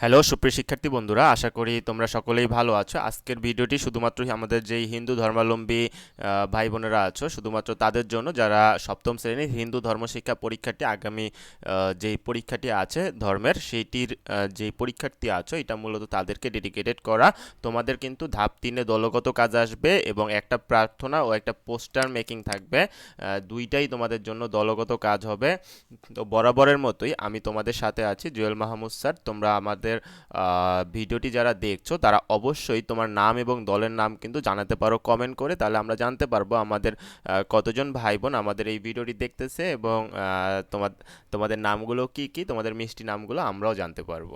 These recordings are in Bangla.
হ্যালো, সুপ্রিয় শিক্ষার্থী বন্ধুরা, আশা করি তোমরা সকলেই ভালো আছো। আজকের ভিডিওটি শুধুমাত্র আমাদের যেই হিন্দু ধর্মাবলম্বী ভাই বোনেরা আছো, শুধুমাত্র তাদের জন্য যারা সপ্তম শ্রেণির হিন্দু ধর্মশিক্ষা পরীক্ষাটি আগামী যেই পরীক্ষাটি আছে ধর্মের, সেইটির যেই পরীক্ষার্থী আছো, এটা মূলত তাদেরকে ডেডিকেটেড করা। তোমাদের কিন্তু ধাপ তিনে দলগত কাজ আসবে এবং একটা প্রার্থনা ও একটা পোস্টার মেকিং থাকবে। দুইটাই তোমাদের জন্য দলগত কাজ হবে। তো বরাবরের মতোই আমি তোমাদের সাথে আছি, জুয়েল মাহমুদ স্যার। তোমরা আমাদের আহ, ভিডিওটি যারা দেখছ তারা অবশ্যই তোমার নাম এবং দলের নাম কিন্তু জানাতে পারো কমেন্ট করে তাহলে আমরা জানতে পারব আমাদের কতজন ভাই বোন আমাদের এই ভিডিওটি দেখতেছে এবং তোমার তোমাদের নামগুলো কি কি তোমাদের মিষ্টি নামগুলো আমরাও জানতে পারব।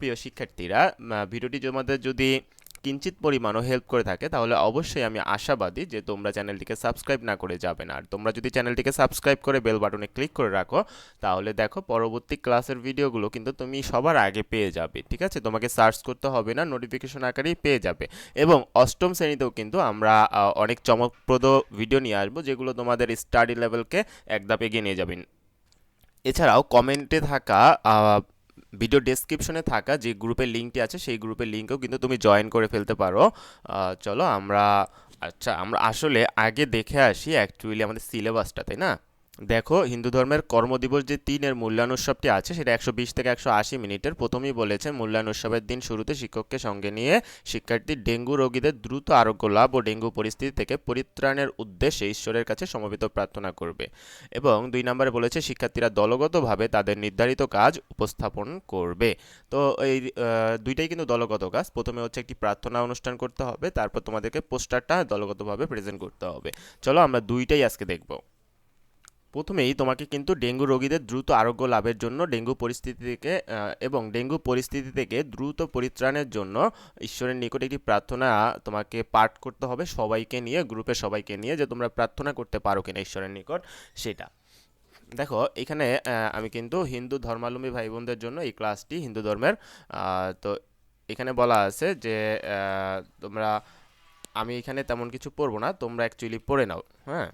প্রিয় শিক্ষার্থীরা ভিডিওটি তোমাদের যদি কিঞ্চিত পরিমাণও হেল্প করে থাকে, তাহলে অবশ্যই আমি আশাবাদী যে তোমরা চ্যানেলটিকে সাবস্ক্রাইব না করে যাবে না। আর তোমরা যদি চ্যানেলটিকে সাবস্ক্রাইব করে বেল বাটনে ক্লিক করে রাখো, তাহলে দেখো পরবর্তী ক্লাসের ভিডিওগুলো কিন্তু তুমি সবার আগে পেয়ে যাবে, ঠিক আছে? তোমাকে সার্চ করতে হবে না নোটিফিকেশন আকারেই পেয়ে যাবে। এবং অষ্টম শ্রেণীতেও কিন্তু আমরা অনেক চমকপ্রদ ভিডিও নিয়ে আসব, যেগুলো তোমাদের স্টাডি লেভেলকে এক ধাপ এগিয়ে নিয়ে যাবেন এছাড়াও কমেন্টে থাকা ভিডিও ডেসক্রিপশনে থাকা যে গ্রুপের লিঙ্কটি আছে, সেই গ্রুপের লিঙ্কেও কিন্তু তুমি জয়েন করে ফেলতে পারো। চলো আমরা আচ্ছা আমরা আসলে আগে দেখে আসি অ্যাকচুয়ালি আমাদের সিলেবাসটা তাই না? দেখো, হিন্দু ধর্মের কর্মদিবস যে তিনের মূল্যায়ন উৎসবটি আছে, সেটা একশো বিশ থেকে একশো আশি মিনিটের। প্রথমেই বলেছে মূল্যায়ন উৎসবের দিন শুরুতে শিক্ষককে সঙ্গে নিয়ে শিক্ষার্থী ডেঙ্গু রোগীদের দ্রুত আরোগ্য লাভ ও ডেঙ্গু পরিস্থিতি থেকে পরিত্রাণের উদ্দেশ্যে ঈশ্বরের কাছে সমবেত প্রার্থনা করবে। এবং দুই নম্বরে বলেছে, শিক্ষার্থীরা দলগতভাবে তাদের নির্ধারিত কাজ উপস্থাপন করবে। তো এই দুইটাই কিন্তু দলগত কাজ। প্রথমে হচ্ছে একটি প্রার্থনা অনুষ্ঠান করতে হবে, তারপর তোমাদেরকে পোস্টারটা দলগতভাবে প্রেজেন্ট করতে হবে। চলো আমরা দুইটাই আজকে দেখব। প্রথমেই তোমাকে কিন্তু ডেঙ্গু রোগীদের দ্রুত আরোগ্য লাভের জন্য ডেঙ্গু পরিস্থিতি থেকে এবং ডেঙ্গু পরিস্থিতি থেকে দ্রুত পরিত্রাণের জন্য ঈশ্বরের নিকট একটি প্রার্থনা তোমাকে পাঠ করতে হবে সবাইকে নিয়ে গ্রুপের সবাইকে নিয়ে, যে তোমরা প্রার্থনা করতে পারো কিনা ঈশ্বরের নিকট সেটা। দেখো, এখানে আমি কিন্তু হিন্দু ধর্মাবলম্বী ভাই বোনদের জন্য এই ক্লাসটি হিন্দু ধর্মের তো এখানে বলা আছে যে তোমরা, আমি এখানে তেমন কিছু পড়ব না, তোমরা অ্যাকচুয়ালি পড়ে নাও হ্যাঁ?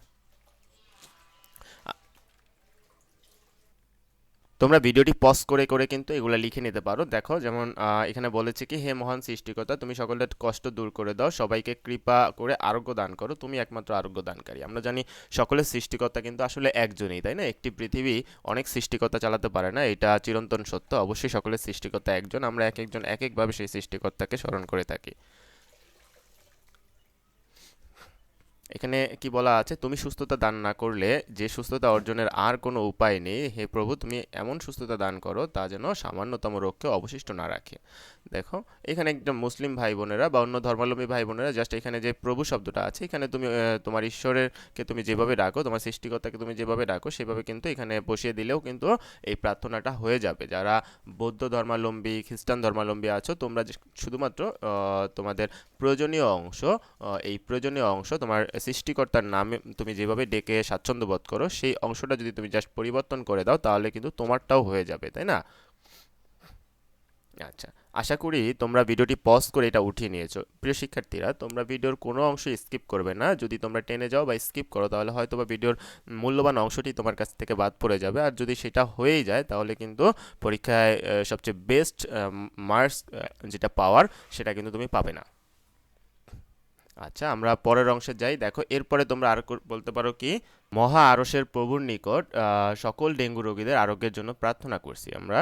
তোমরা ভিডিওটি পজ করে করে কিন্তু এগুলো লিখে নিতে পারো। দেখো, যেমন এখানে বলেছে কি, হে মহান সৃষ্টিকর্তা, তুমি সকলের কষ্ট দূর করে দাও। সবাইকে কৃপা করে আরোগ্য দান করো। তুমি একমাত্র আরোগ্য দানকারী আমরা জানি সকলের সৃষ্টিকর্তা কিন্তু আসলে একজনই, তাই না? একটি পৃথিবী অনেক সৃষ্টিকর্তা চালাতে পারে না, এটা চিরন্তন সত্য। অবশ্যই সকলের সৃষ্টিকর্তা একজন। আমরা এক একজন, এক একভাবে সেই সৃষ্টিকর্তাকে স্মরণ করে থাকি। এখানে কি বলা আছে? তুমি সুস্থতা দান না করলে যে সুস্থতা অর্জনের আর কোনো উপায় নেই। হে প্রভু, তুমি এমন সুস্থতা দান করো, তা যেন সামান্যতম রোগকে অবশিষ্ট না রাখে। দেখো, এখানে একদম মুসলিম ভাই বোনেরা বা অন্য ধর্মাবলম্বী ভাই বোনেরা জাস্ট এখানে যে প্রভু শব্দটা আছে, এখানে তুমি তোমার ঈশ্বরেরকে তুমি যেভাবে ডাকো, তোমার সৃষ্টিকর্তাকে তুমি যেভাবে ডাকো, সেভাবে কিন্তু এখানে বসিয়ে দিলেও কিন্তু এই প্রার্থনাটা হয়ে যাবে। যারা বৌদ্ধ ধর্মাবলম্বী, খ্রিস্টান ধর্মাবলম্বী আছো, তোমরা শুধুমাত্র তোমাদের প্রয়োজনীয় অংশ এই প্রয়োজনীয় অংশ তোমার সৃষ্টিকর্তার নামে তুমি যেভাবে ডেকে স্বাচ্ছন্দ্য বোধ করো, সেই অংশটা যদি তুমি জাস্ট পরিবর্তন করে দাও, তাহলে কিন্তু তোমারটাও হয়ে যাবে, তাই না? আচ্ছা। আশা করি তোমরা ভিডিওটি পজ করে এটা উঠিয়ে নিয়েছো। প্রিয় শিক্ষার্থীরা, তোমরা ভিডিওর কোনো অংশ স্কিপ করবে না। যদি তোমরা টেনে যাও বা স্কিপ করো, তাহলে হয়তো বা ভিডিওর মূল্যবান অংশটি তোমার কাছ থেকে বাদ পড়ে যাবে। আর যদি সেটা হয়েই যায়, তাহলে কিন্তু পরীক্ষায় সবচেয়ে বেস্ট মার্কস যেটা পাওয়ার, সেটা কিন্তু তুমি পাবে না। আচ্ছা আমরা পরের অংশে যাই। দেখো, এরপরে তোমরা আর বলতে পারো কি, মহা আরশের প্রভুর নিকট সকল ডেঙ্গু রোগীদের আরোগ্যের জন্য প্রার্থনা করছি আমরা।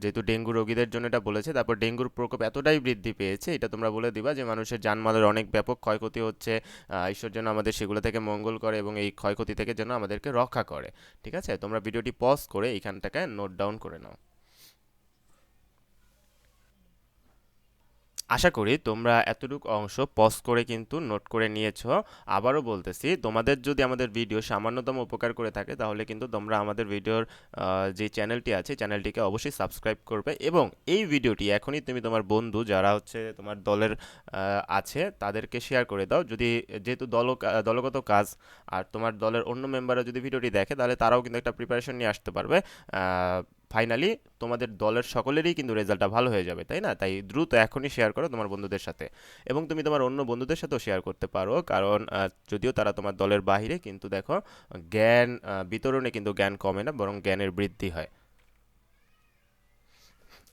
যেহেতু ডেঙ্গু রোগীদের জন্য এটা বলেছে, তারপর ডেঙ্গুর প্রকোপ এতটাই বৃদ্ধি পেয়েছে, এটা তোমরা বলে দিবা যে মানুষের যানমালের অনেক ব্যাপক ক্ষয়ক্ষতি হচ্ছে ঈশ্বর যেন আমাদের সেগুলো থেকে মঙ্গল করে এবং এই ক্ষয়ক্ষতি থেকে যেন আমাদেরকে রক্ষা করে। ঠিক আছে? তোমরা ভিডিওটি পজ করে এইখানটাকে নোট ডাউন করে নাও। আশা করি তোমরা এতটুকু অংশ পজ করে কিন্তু নোট করে নিয়েছো। আবারও বলতেছি, তোমাদের যদি আমাদের ভিডিও সামান্যতম উপকার করে থাকে, তাহলে কিন্তু তোমরা আমাদের ভিডিওর যে চ্যানেলটি আছে চ্যানেলটিকে অবশ্যই সাবস্ক্রাইব করবে এবং এই ভিডিওটি এখনই তুমি তোমার বন্ধু যারা হচ্ছে তোমার দলের আছে, তাদেরকে শেয়ার করে দাও। যদি যেহেতু দল, দলগত কাজ আর তোমার দলের অন্য মেম্বাররা যদি ভিডিওটি দেখে, তাহলে তারাও কিন্তু একটা প্রিপারেশন নিয়ে আসতে পারবে। ফাইনালি তোমাদের দলের সকলেরই কিন্তু রেজাল্টটা ভালো হয়ে যাবে, তাই না? তাই দ্রুত এখনই শেয়ার করো তোমার বন্ধুদের সাথে। এবং তুমি তোমার অন্য বন্ধুদের সাথেও শেয়ার করতে পারো, কারণ যদিও তারা তোমার দলের বাহিরে কিন্তু দেখো, জ্ঞান বিতরণে কিন্তু জ্ঞান কমে না, বরং জ্ঞানের বৃদ্ধি হয়।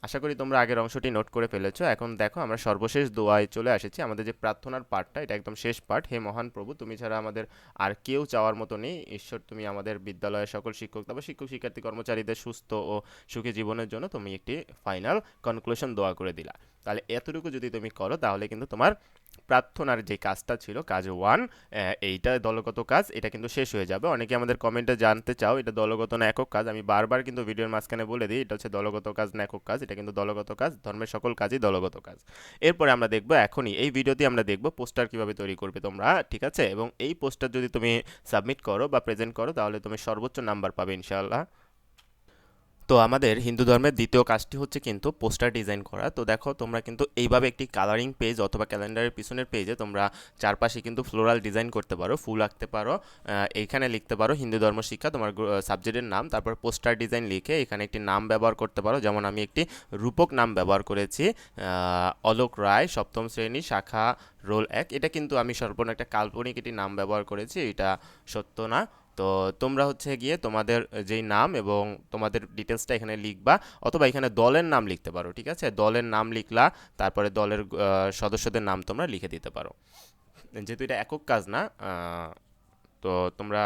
আশা করি তোমরা আগের অংশটি নোট করে ফেলেছো। এখন দেখো, আমরা সর্বশেষ দোয়ায় চলে এসেছি। আমাদের যে প্রার্থনার পাঠটা, এটা একদম শেষ পাঠ। হে মহান প্রভু, তুমি ছাড়া আমাদের আর কেউ চাওয়ার মতো নেই। ঈশ্বর, তুমি আমাদের বিদ্যালয়ের সকল শিক্ষক, তারপর শিক্ষক, শিক্ষার্থী, কর্মচারীদের সুস্থ ও সুখী জীবনের জন্য তুমি একটি ফাইনাল কনক্লুশন দোয়া করে দিলা। তাহলে এতটুকু যদি তুমি করো, তাহলে কিন্তু তোমার প্রার্থনার যে কাজটা ছিল, কাজ ওয়ান এইটা দলগত কাজ, এটা কিন্তু শেষ হয়ে যাবে। অনেকে আমাদের কমেন্টে জানতে চাও, এটা দলগত না একক কাজ? আমি বারবার কিন্তু ভিডিওর মাঝখানে বলে দিই, এটা হচ্ছে দলগত কাজ না একক কাজ, এটা কিন্তু দলগত কাজ, ধর্মের সকল কাজই দলগত কাজ। এরপরে আমরা দেখব এখনই, এই ভিডিওতে আমরা দেখব পোস্টার কীভাবে তৈরি করবে তোমরা, ঠিক আছে? এবং এই পোস্টার যদি তুমি সাবমিট করো বা প্রেজেন্ট করো, তাহলে তুমি সর্বোচ্চ নাম্বার পাবে, ইনশাআল্লাহ। তো আমাদের হিন্দু ধর্মের দ্বিতীয় কাজটি হচ্ছে কিন্তু পোস্টার ডিজাইন করা। তো দেখো, তোমরা কিন্তু এইভাবে একটি কালারিং পেজ অথবা ক্যালেন্ডারের পিছনের পেজে তোমরা চারপাশে কিন্তু ফ্লোরাল ডিজাইন করতে পারো, ফুল আঁকতে পারো এইখানে লিখতে পারো হিন্দু ধর্ম শিক্ষা তোমার সাবজেক্টের নাম, তারপর পোস্টার ডিজাইন লিখে এখানে একটি নাম ব্যবহার করতে পারো। যেমন আমি একটি রূপক নাম ব্যবহার করেছি অলোক রায়, সপ্তম শ্রেণি, শাখা, রোল এক। এটা কিন্তু আমি সম্পূর্ণ একটা কাল্পনিক একটি নাম ব্যবহার করেছি, এটা সত্য না। তো তোমরা হচ্ছে গিয়ে তোমাদের যেই নাম এবং তোমাদের ডিটেলসটা এখানে লিখবা অথবা এখানে দলের নাম লিখতে পারো, ঠিক আছে? দলের নাম লিখলা, তারপরে দলের সদস্যদের নাম তোমরা লিখে দিতে পারো। যেহেতু এটা একক কাজ না তো তোমরা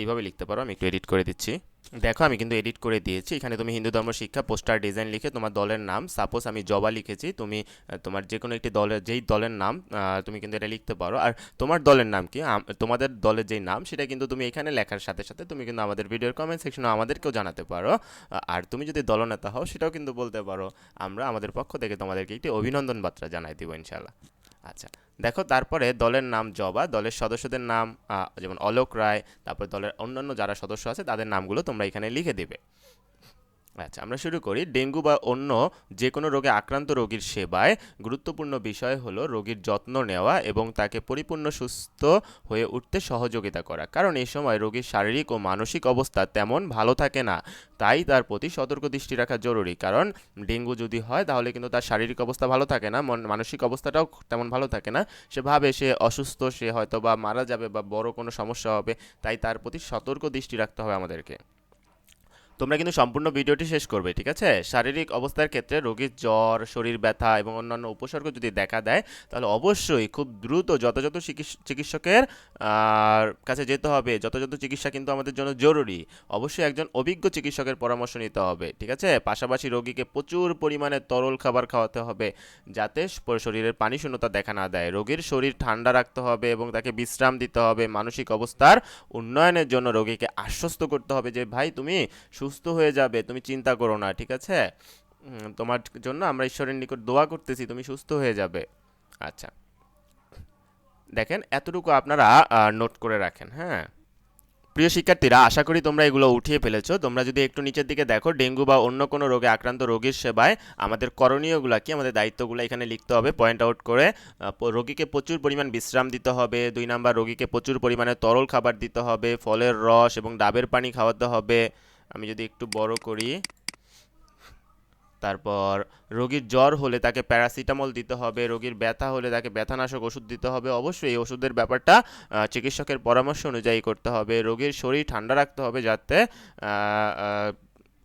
এইভাবে লিখতে পারো, আমি একটু এডিট করে দিচ্ছি। দেখো, আমি কিন্তু এডিট করে দিয়েছি। এখানে তুমি হিন্দু ধর্ম শিক্ষা পোস্টার ডিজাইন লিখে তোমার দলের নাম সাপোজ আমি জবা লিখেছি, তুমি তোমার যে কোনো একটি দলের, যেই দলের নাম তুমি কিন্তু এটা লিখতে পারো। আর তোমার দলের নাম কি? তোমাদের দলের যেই নাম, সেটা কিন্তু তুমি এখানে লেখার সাথে সাথে তুমি কিন্তু আমাদের ভিডিওর কমেন্ট সেকশনে আমাদেরকেও জানাতে পারো। আর তুমি যদি দলনেতা হও, সেটাও কিন্তু বলতে পারো। আমরা আমাদের পক্ষ থেকে তোমাদেরকে একটি অভিনন্দন বার্তা জানাই দিব ইনশাল্লাহ আচ্ছা। দেখো, তারপরে দলের নাম জবা, দলের সদস্যদের নাম যেমন অলোক রায়, তারপর দলের অন্যান্য যারা সদস্য আছে, তাদের নামগুলো তোমরা এখানে লিখে দেবে। আচ্ছা আমরা শুরু করি। ডেঙ্গু বা অন্য যে কোনো রোগে আক্রান্ত রোগীর সেবায় গুরুত্বপূর্ণ বিষয় হলো রোগীর যত্ন নেওয়া এবং তাকে পরিপূর্ণ, সুস্থ হয়ে উঠতে সহযোগিতা করা। কারণ এই সময় রোগীর শারীরিক ও মানসিক অবস্থা তেমন ভালো থাকে না, তাই তার প্রতি সতর্ক দৃষ্টি রাখা জরুরি। কারণ ডেঙ্গু যদি হয়, তাহলে কিন্তু তার শারীরিক অবস্থা ভালো থাকে না, মন, মানসিক অবস্থাটাও তেমন ভালো থাকে না। সে ভাবে সে অসুস্থ, সে হয়তো বা মারা যাবে বা বড় কোনো সমস্যা হবে, তাই তার প্রতি সতর্ক দৃষ্টি রাখতে হবে আমাদেরকে। তোমরা কিন্তু সম্পূর্ণ ভিডিওটি শেষ করবে, ঠিক আছে? শারীরিক অবস্থার ক্ষেত্রে রোগীর জ্বর, শরীর ব্যথা এবং অন্যান্য উপসর্গ যদি দেখা দেয়, তাহলে অবশ্যই খুব দ্রুত যথাযথ চিকিৎস- চিকিৎসকের কাছে যেতে হবে। যথাযথ চিকিৎসা কিন্তু আমাদের জন্য জরুরি। অবশ্যই একজন অভিজ্ঞ চিকিৎসকের পরামর্শ নিতে হবে, ঠিক আছে? পাশাপাশি রোগীকে প্রচুর পরিমাণে তরল খাবার খাওয়াতে হবে, যাতে শরীরের পানি শূন্যতা দেখা না দেয়। রোগীর শরীর ঠান্ডা রাখতে হবে এবং তাকে বিশ্রাম দিতে হবে। মানসিক অবস্থার উন্নয়নের জন্য রোগীকে আশ্বস্ত করতে হবে যে, ভাই, তুমি সুস্থ হয়ে যাবে, তুমি চিন্তা করো না, ঠিক আছে? তোমার জন্য আমরা ঈশ্বরের নিকট দোয়া করতেছি, তুমি সুস্থ হয়ে যাবে। আচ্ছা। দেখেন, এতটুকু আপনারা নোট করে রাখেন হ্যাঁ? প্রিয় শিক্ষার্থীরা, আশা করি তোমরা এগুলো উঠিয়ে ফেলেছো। তোমরা যদি একটু নিচের দিকে দেখো, ডেঙ্গু বা অন্য কোনো রোগে আক্রান্ত রোগীর সেবায় আমাদের করণীয়গুলো কি, আমাদের দায়িত্বগুলো এখানে লিখতে হবে পয়েন্ট আউট করে রোগীকে প্রচুর পরিমাণ বিশ্রাম দিতে হবে, দুই নাম্বার, রোগীকে প্রচুর পরিমাণে তরল খাবার দিতে হবে, ফলের রস এবং ডাবের পানি খাওয়াতে হবে। আমি যদি একটু বড় করি, তারপর রোগীর জ্বর হলে তাকে প্যারাসিটামল দিতে হবে, রোগীর ব্যথা হলে তাকে ব্যথানাশক ওষুধ দিতে হবে, অবশ্যই এই ওষুধের ব্যাপারটা চিকিৎসকের পরামর্শ অনুযায়ী করতে হবে। রোগীর শরীর ঠান্ডা রাখতে হবে যাতে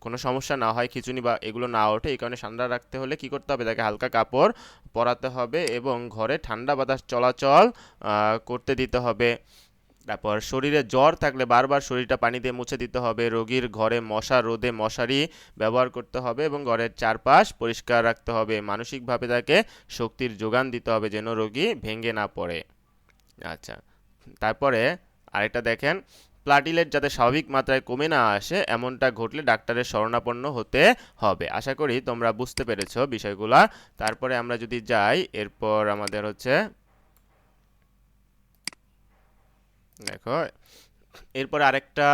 কোনো সমস্যা না হয়, খিচুনি বা এগুলো না ওঠে। এই কারণে ঠান্ডা রাখতে হলে কি করতে হবে? তাকে হালকা কাপড় পরাতে হবে এবং ঘরে ঠান্ডা বাতাস চলাচল করতে দিতে হবে। তারপর শরীরে জ্বর থাকলে বারবার শরীরটা পানি দিয়ে মুছে দিতে হবে, রোগীর ঘরে মশা রোদে মশারি ব্যবহার করতে হবে এবং ঘরের চারপাশ পরিষ্কার রাখতে হবে। মানসিকভাবে তাকে শক্তির যোগান দিতে হবে যেন রোগী ভেঙে না পড়ে। আচ্ছা তারপরে আরেকটা দেখেন, প্লাটিলেট যাতে স্বাভাবিক মাত্রায় কমে না আসে, এমনটা ঘটলে ডাক্তারের শরণাপন্ন হতে হবে। আশা করি তোমরা বুঝতে পেরেছ বিষয়গুলা। তারপরে আমরা যদি যাই, এরপর আমাদের হচ্ছে দেখো, এরপর আরেকটা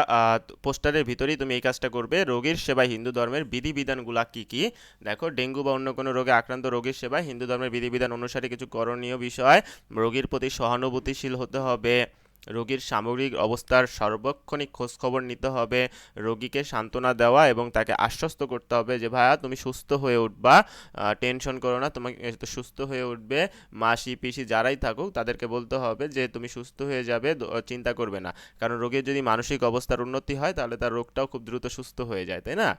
পোস্টারের ভিতরেই তুমি এই কাজটা করবে। রোগীর সেবায় হিন্দু ধর্মের বিধিবিধানগুলা কি কি? দেখো, ডেঙ্গু বা অন্য কোনো রোগে আক্রান্ত রোগীর সেবায় হিন্দু ধর্মের বিধিবিধান অনুসারে কিছু করণীয় বিষয়। রোগীর প্রতি সহানুভূতিশীল হতে হবে। রোগীর সামগ্রিক অবস্থার সার্বক্ষণিক খোঁজ খবর নিতে হবে, রোগীকে সান্ত্বনা দেওয়া এবং তাকে আশ্বস্ত করতে হবে যে, ভাইয়া, তুমি সুস্থ হয়ে উঠবা টেনশন করো না, তোমাকে সুস্থ হয়ে উঠবে, মাসি, পিসি যারাই থাকুক, তাদেরকে বলতে হবে যে, তুমি সুস্থ হয়ে যাবে চিন্তা করবে না। কারণ রোগীর যদি মানসিক অবস্থার উন্নতি হয়, তাহলে তার রোগটাও খুব দ্রুত সুস্থ হয়ে যায়, তাই না?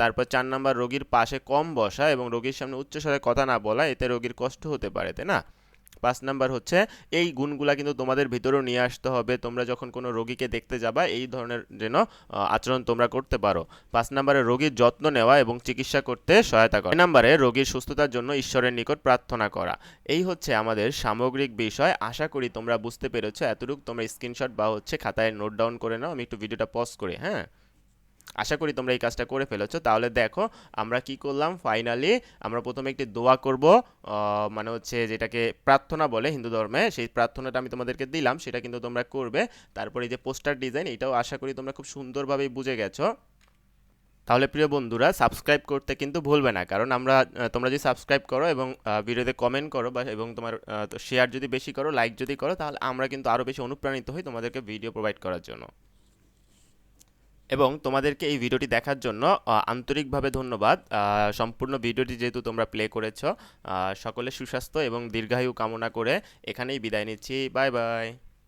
তারপর চার নাম্বার, রোগীর পাশে কম বসা এবং রোগীর সামনে উচ্চস্বরে কথা না বলা, এতে রোগীর কষ্ট হতে পারে, তাই না? পাঁচ নাম্বার হচ্ছে, এই গুণগুলা কিন্তু তোমাদের ভিতরেও নিয়ে আসতে হবে। তোমরা যখন কোনো রোগীকে দেখতে যাবা, এই ধরনের যেন আচরণ তোমরা করতে পারো। পাঁচ নাম্বারে রোগীর যত্ন নেওয়া এবং চিকিৎসা করতে সহায়তা করা। নাম্বারে রোগীর সুস্থতার জন্য ঈশ্বরের নিকট প্রার্থনা করা। এই হচ্ছে আমাদের সামগ্রিক বিষয়। আশা করি তোমরা বুঝতে পেরেছ। এতটুকু তোমরা স্ক্রিনশট বা হচ্ছে খাতায় নোট ডাউন করে নাও। আমি একটু ভিডিওটা পজ করি হ্যাঁ? আশা করি তোমরা এই কাজটা করে ফেলেছো। তাহলে দেখো, আমরা কি করলাম? ফাইনালি আমরা প্রথমে একটি দোয়া করব মানে হচ্ছে যেটাকে প্রার্থনা বলে হিন্দু ধর্মে। সেই প্রার্থনাটা আমি তোমাদেরকে দিলাম, সেটা কিন্তু তোমরা করবে। তারপরে যে পোস্টার ডিজাইন, এটাও আশা করি তোমরা খুব সুন্দরভাবেই বুঝে গেছো। তাহলে প্রিয় বন্ধুরা, সাবস্ক্রাইব করতে কিন্তু ভুলবে না, কারণ আমরা তোমরা যদি সাবস্ক্রাইব করো এবং ভিডিওতে কমেন্ট করো বা, এবং তোমার শেয়ার যদি বেশি করো লাইক যদি করো, তাহলে আমরা কিন্তু আরও বেশি অনুপ্রাণিত হই তোমাদেরকে ভিডিও প্রোভাইড করার জন্য। এবং তোমাদেরকে এই ভিডিওটি দেখার জন্য আন্তরিকভাবে ধন্যবাদ। সম্পূর্ণ ভিডিওটি যেহেতু তোমরা প্লে করেছ সকলে সুস্বাস্থ্য এবং দীর্ঘায়ু কামনা করে এখানেই বিদায় নিচ্ছি। Bye bye.